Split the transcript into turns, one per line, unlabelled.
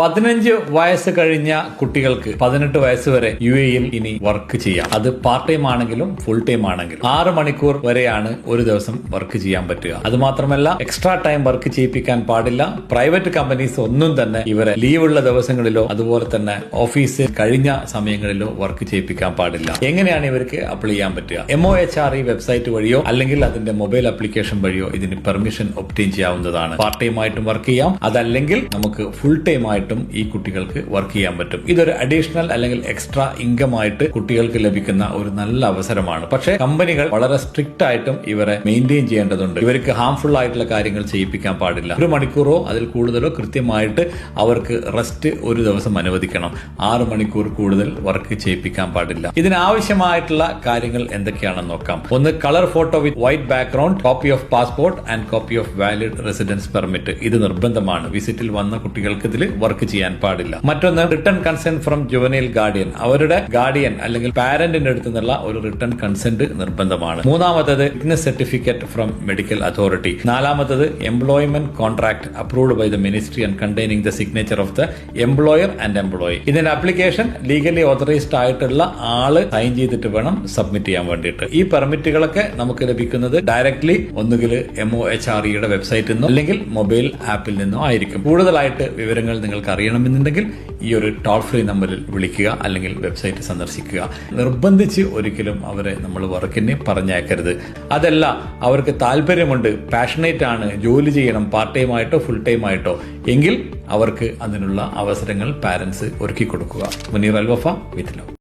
പതിനഞ്ച് വയസ്സ് കഴിഞ്ഞ കുട്ടികൾക്ക് പതിനെട്ട് വയസ്സ് വരെ യു എയിൽ ഇനി വർക്ക് ചെയ്യാം. അത് പാർട്ട് ടൈം ആണെങ്കിലും ഫുൾ ടൈം ആണെങ്കിലും. ആറ് മണിക്കൂർ വരെയാണ് ഒരു ദിവസം വർക്ക് ചെയ്യാൻ പറ്റുക. അത് മാത്രമല്ല എക്സ്ട്രാ ടൈം വർക്ക് ചെയ്യിപ്പിക്കാൻ പാടില്ല. പ്രൈവറ്റ് കമ്പനീസ് ഒന്നും തന്നെ ഇവരെ ലീവ് ഉള്ള ദിവസങ്ങളിലോ അതുപോലെ തന്നെ ഓഫീസ് കഴിഞ്ഞ സമയങ്ങളിലോ വർക്ക് ചെയ്യിപ്പിക്കാൻ പാടില്ല. എങ്ങനെയാണ് ഇവർക്ക് അപ്ലൈ ചെയ്യാൻ പറ്റുക? M O H R E website വഴിയോ അല്ലെങ്കിൽ അതിന്റെ മൊബൈൽ ആപ്ലിക്കേഷൻ വഴിയോ ഇതിന് പെർമിഷൻ ഒപ്റ്റെയിൻ ചെയ്യാവുന്നതാണ്. പാർട്ട് ടൈം ആയിട്ടും വർക്ക് ചെയ്യാം. അതല്ലെങ്കിൽ നമുക്ക് ഫുൾ ടൈം ആയിട്ടും ഈ കുട്ടികൾക്ക് വർക്ക് ചെയ്യാൻ പറ്റും. ഇതൊരു അഡീഷണൽ അല്ലെങ്കിൽ എക്സ്ട്രാ ഇൻകം ആയിട്ട് കുട്ടികൾക്ക് ലഭിക്കുന്ന ഒരു നല്ല അവസരമാണ്. പക്ഷേ കമ്പനികൾ വളരെ സ്ട്രിക്റ്റ് ആയിട്ടും ഇവരെ മെയിന്റെയിൻ ചെയ്യേണ്ടതുണ്ട്. ഇവർക്ക് ഹാംഫുൾ ആയിട്ടുള്ള കാര്യങ്ങൾ ചെയ്യിപ്പിക്കാൻ പാടില്ല. ഒരു മണിക്കൂറോ അതിൽ കൂടുതലോ കൃത്യമായിട്ട് അവർക്ക് റെസ്റ്റ് ഒരു ദിവസം അനുവദിക്കണം. ആറ് മണിക്കൂർ കൂടുതൽ വർക്ക് ചെയ്യിപ്പിക്കാൻ പാടില്ല. ഇതിനാവശ്യമായിട്ടുള്ള കാര്യങ്ങൾ എന്തൊക്കെയാണെന്ന് നോക്കാം. ഒന്ന് colour photo with white background copy of passport and copy of valid residence permit ഇത് നിർബന്ധമാണ്. വിസിറ്റിൽ വന്ന കുട്ടികൾക്ക് ഇതിൽ വർക്ക് ചെയ്യാൻ പാടില്ല. മറ്റൊന്ന് return consent from juvenile guardian അവരുടെ ഗാർഡിയൻ അല്ലെങ്കിൽ പാരന്റിന്റെ അടുത്ത് നിന്നുള്ള ഒരു റിട്ടേൺ കൺസെന്റ് നിർബന്ധമാണ്. മൂന്നാമത്തത് fitness certificate from medical authority നാലാമത്തത് employment contract approved by the ministry and containing the signature of the employer and employee ഇതിന്റെ അപ്ലിക്കേഷൻ ലീഗലി ഓതറൈസ്ഡ് ആയിട്ടുള്ള ആൾ സൈൻ ചെയ്തിട്ട് വേണം സബ്മിറ്റ് ചെയ്യാൻ വേണ്ടിയിട്ട്. ഈ പെർമിറ്റുകളൊക്കെ നമുക്ക് ലഭിക്കുന്നത് ഡയറക്ട്ലി ഒന്നുകിൽ എം ഒ എച്ച് ആർ വെബ്സൈറ്റിൽ നിന്നോ അല്ലെങ്കിൽ മൊബൈൽ ആപ്പിൽ നിന്നോ ആയിരിക്കും. കൂടുതലായിട്ട് വിവരങ്ങൾ നിങ്ങൾക്ക് അറിയണമെന്നുണ്ടെങ്കിൽ ഈ ഒരു ടോൾ ഫ്രീ നമ്പറിൽ വിളിക്കുക അല്ലെങ്കിൽ വെബ്സൈറ്റ് സന്ദർശിക്കുക. നിർബന്ധിച്ച് ഒരിക്കലും അവരെ നമ്മൾ വർക്കിനെ പറഞ്ഞയക്കരുത്. അതല്ല അവർക്ക് താല്പര്യമുണ്ട് പാഷനേറ്റ് ആണ് ജോലി ചെയ്യണം പാർട്ട് ടൈം ആയിട്ടോ ഫുൾ ടൈം ആയിട്ടോ. എങ്കിൽ അവർക്ക് അതിനുള്ള അവസരങ്ങൾ പാരന്റ്സ് ഒരുക്കി കൊടുക്കുക മുനീർ അൽവഫ വിത്ത് ലവ്